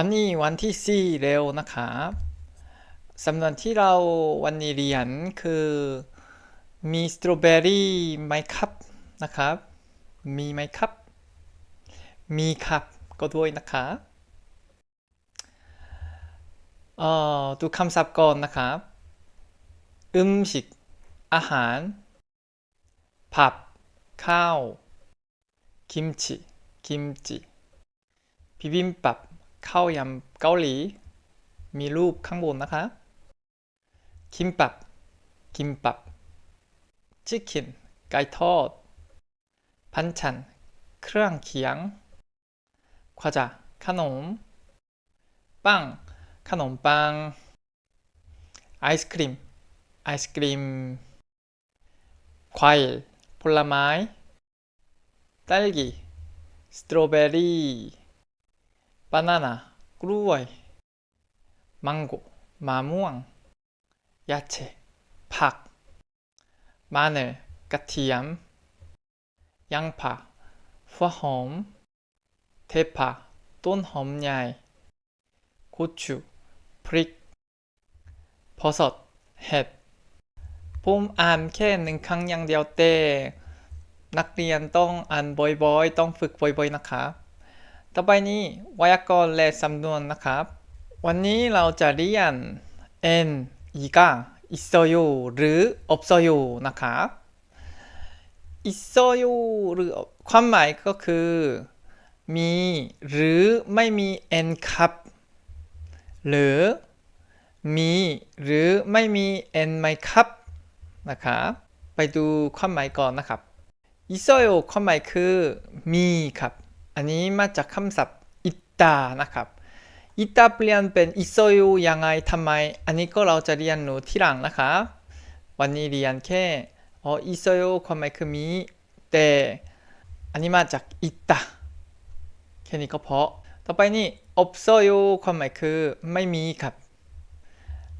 วันนี้วันที่สี่เร็วนะครับสำนวนที่เราวันนี้เรียนคือมีสตรอเบอรี่ไหมครับนะครับ มีไหมครับ มีครับก็ด้วยนะครับเอ่อดูคำศัพท์ก่อนนะครับอึมชิกอาหาร ผับ ข้าว กิมจิ กิมจิ บิบิมบับ ข้าวยำเกาหลี มีรูปข้างบนนะคะ คิมบับ คิมบับ ชิคกิน ไก่ทอด พันชัน เครื่องเคียงควาจาขนม ปัง ขนมปัง ไอศครีม ไอศครีม ควาย ผลไม้ 딸기สตรอเบานาน่ากล้วย มังโกมะม่วงยาเชผักมาเนลกระเทียมยังผักหัวหอม เทปาต้นหอมใหญ่กุชูพริกพอสดเห็ดผมอ่านแค่หนึ่งครั้งอย่างเดียวแต่นักเรียนต้องอ่านบ่อยๆ ต้องฝึกบ่อยๆ นะครับ ต่อไปนี้ไวยากรณ์และสำนวนนะครับ วันนี้เราจะเรียน n อีกาอิโซโยหรืออบโซโยนะครับอิโซโยหรือความหมายก็คือ มีหรือไม่มี n ครับหรือมีหรือไม่มี n ไหมครับนะครับไปดูความหมายก่อนนะครับอิโซโยความหมายคือมีครับ อันนี้มาจากคำศัพท์อิตานะครับอิตาเปลี่ยนเป็นอิโซโยยังไงทำไม อันนี้ก็เราจะเรียนรู้ที่หลังนะครับวันนี้เรียนแค่อ๋ออิโซโยความหมายคือมีแต่อันนี้มาจากอิตาแค่นี้ก็พอต่อไปนี่อบโซโยความหมายคือไม่มีครับ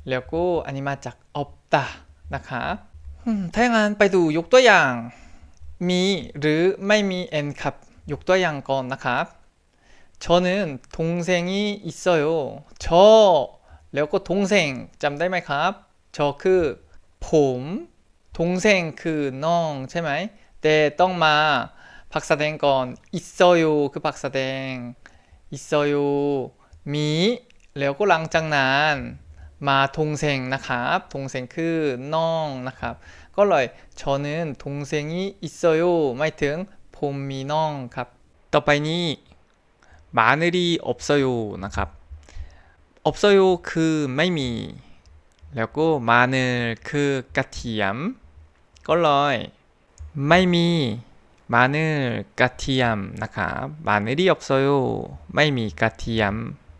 แล้วก็อันนี้มาจากอบตานะครับอืมถ้าอย่างนั้นไปดูยกตัวอย่าง มีหรือไม่มี n ครับ ยกตัวอย่างก่อนนะครับ 저는 동생이 있어요. 저 แล้วก็ 동생 จำได้ไหมครับ 저 คือผม 동생 คือน้องใช่ไหม แต่ต้องมาผักแสดงก่อน 있어요 คือผักแสดง 있어요 มี แล้วก็หลังจากนั้นมา 동생 นะครับ 동생 คือน้องนะครับ ก็เลย 저는 동생이 있어요 หมายถึง ผมมีน้องครับ ต่อไปนี้บาเนรีอบโยนะครับอบโยคือไม่มี แล้วก็มาเนคือกระเทียม ก็ลอย ไม่มีมาเนกระเทียมนะครับบาเนรีอโยไม่มีกระเทียม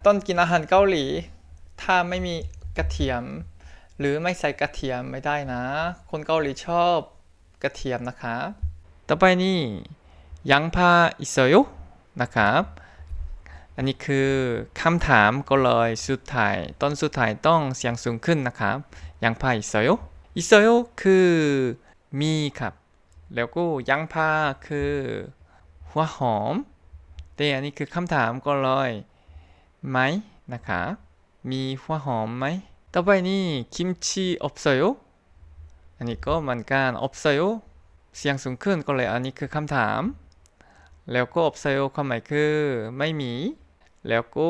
ต้นกินอาหารเกาหลี ถ้าไม่มีกระเทียม หรือไม่ใส่กระเทียมไม่ได้นะ คนเกาหลีชอบกระเทียมนะคะ ต่อไปนี้ 양파 있어요 นะครับ อันนี้คือคำถามก็เลยสุดท้ายต้นสุดท้ายต้องเสียงสูงขึ้นนะครับ 양파 있어요? 있어요 คือมีครับ แล้วก็양파คือหัวหอม แต่อันนี้คือคำถามก็เลยไหมนะครับ มีหัวหอมไหม ต่อไปนี้กิมจิ없어요? อันนี้ก็เหมือนกัน 없어요 เสียงสูงขึ้นก็เลยอันนี้คือคำถาม แล้วก็ 없어요 ความหมายคือไม่มี แล้วก็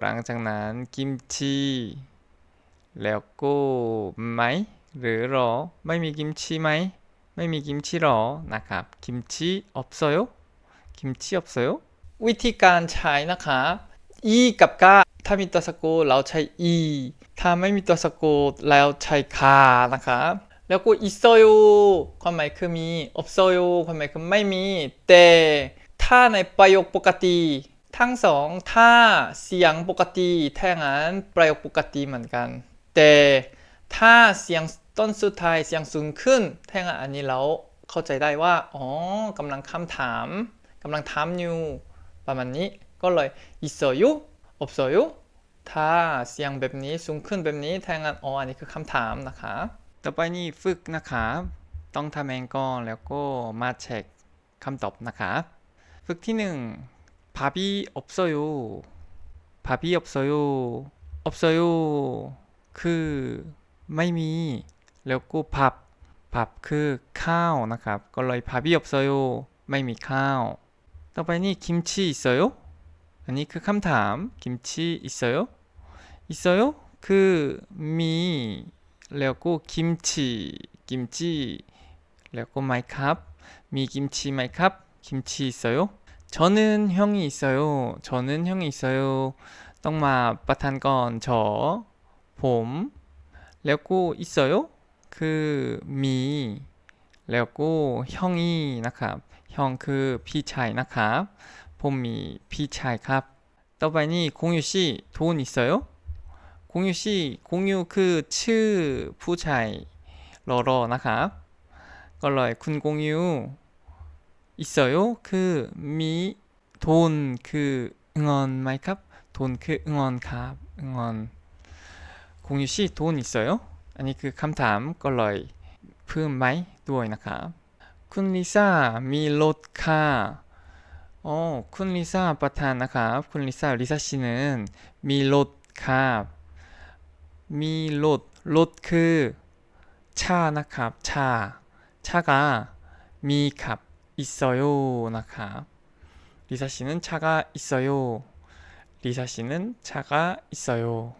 หลังจากนั้นกิมจิแล้วก็ไหม หรือหรอ ไม่มีกิมจิไหม ไม่มีกิมจิหรอนะครับกิมจิ없어요กิมจิ 없어요 วิธีการใช้นะครับ อีกับกาถ้ามีตัวสะกดเราใช้อี ถ้าไม่มีตัวสะกดเราใช้คานะครับ แล้วก็อิโซโยความหมายคือมีอบโซโยความหมายคือไม่มี แต่ ถ้าในประโยคปกติ ทั้งสองถ้าเสียงปกติถ้างนั้นประโยคปกติเหมือนกัน แต่ถ้าเสียงต้นสุดท้ายเสียงสูงขึ้นถ้างนั้นอันนี้เราเข้าใจได้ว่าอ๋อกำลังคำถามกำลังถามอยู่ประมาณนี้ก็เลยอิโซโยอบโซโยถ้าเสียงแบบนี้สูงขึ้นแบบนี้ถ้างนั้นอ๋ออันนี้คือคำถามนะคะ ต่อไปนี้ฝึกนะครับต้องทำเองก่อนแล้วก็มาเช็คคำตอบนะครั 그 극티능 밥이 없어요. 밥이 없어요. 없어요. 그 마이미 레고 밥. 밥 그 카오 나갑 걸러이 밥이 없어요. 마이미 카오. 더바니 김치 있어요? 아니 그 캄탐 김치 있어요? 있어요? 그미 레고 김치 김치 레고 마이캅 미 김치 마이캅 김치 있어요? 저는 형이 있어요. 저는 형이 있어요. 떡마 빠탄 건저 봄. 레고 있어요? 그 미. 레고 형이 나캅. 형그 피차이 나캅. 봄이 피차이 갑. 떠바니 공유 씨 돈 있어요? 공유 씨 공유 그츠 부차이 러러 나캅. 걸러의 군 공유 있어요. 그 미돈그 그, 응원 마이캅? 돈 그 응원 갑 응원. 공유 씨 돈 있어요? 아니 그 감탐 걸러이. 그 마이 누워 있나 갑. 쿤 리사 미롯카. 어, 쿤 리사 아파트 나갑. 쿤 리사 리사 씨는 미롯갑. 미롯 롯 그 차 나갑. 차. 차가 미갑. 있어요. 나카. 리사 씨는 차가 있어요. 리사 씨는 차가 있어요.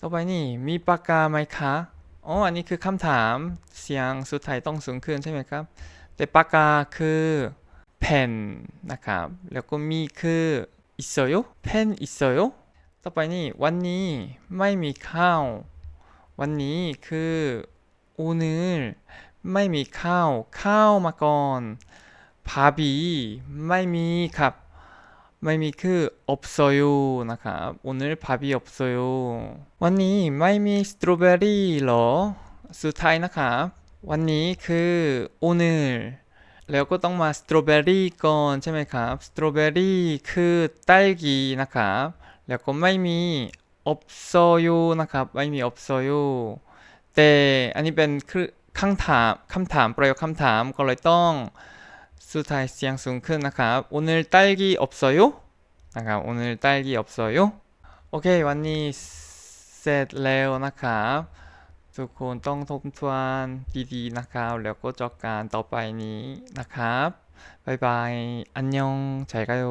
또바니 미빠까 마이카. 어 아니 그 감탐 시앙 수타이 똥순 큰 체메카. 네, 때 빠까 그펜 나카. 그리고 미 그 있어요? 펜 있어요? 또바니 왔니 마이 미카오. 왔니 그 오늘 ไม่มีข้าว ข้าวมาก่อนพาบีไม่มีครับ ไม่มีคือ없어요นะครับวันนี้พวันนี้ไม่มีสตรอเบอรี่หรอ สุดท้ายนะครับวันนี้คืออุนแล้วก็ต้องมาสตรอเบอรี่ก่อนใช่ไหมครับ สตรอเบอรี่คือไต้กีนะครับ แล้วก็ไม่มี없어요นะครับ ไม่มี없어요ซยูแต่อันนี้เป็นคือ คำถามคำถามประโยคคำถามก็เลยต้อง สุดท้ายเสียงสูงขึ้นนะครับ 오늘 딸기 없어요 นะครับ 오늘 딸기 없어요 โอเค วันนี้เสร็จแล้วนะครับ ทุกคนต้องทบทวนดีๆนะครับ แล้วก็จดการต่อไปนี้นะครับ บ๊ายบาย อันยอง 잘 가요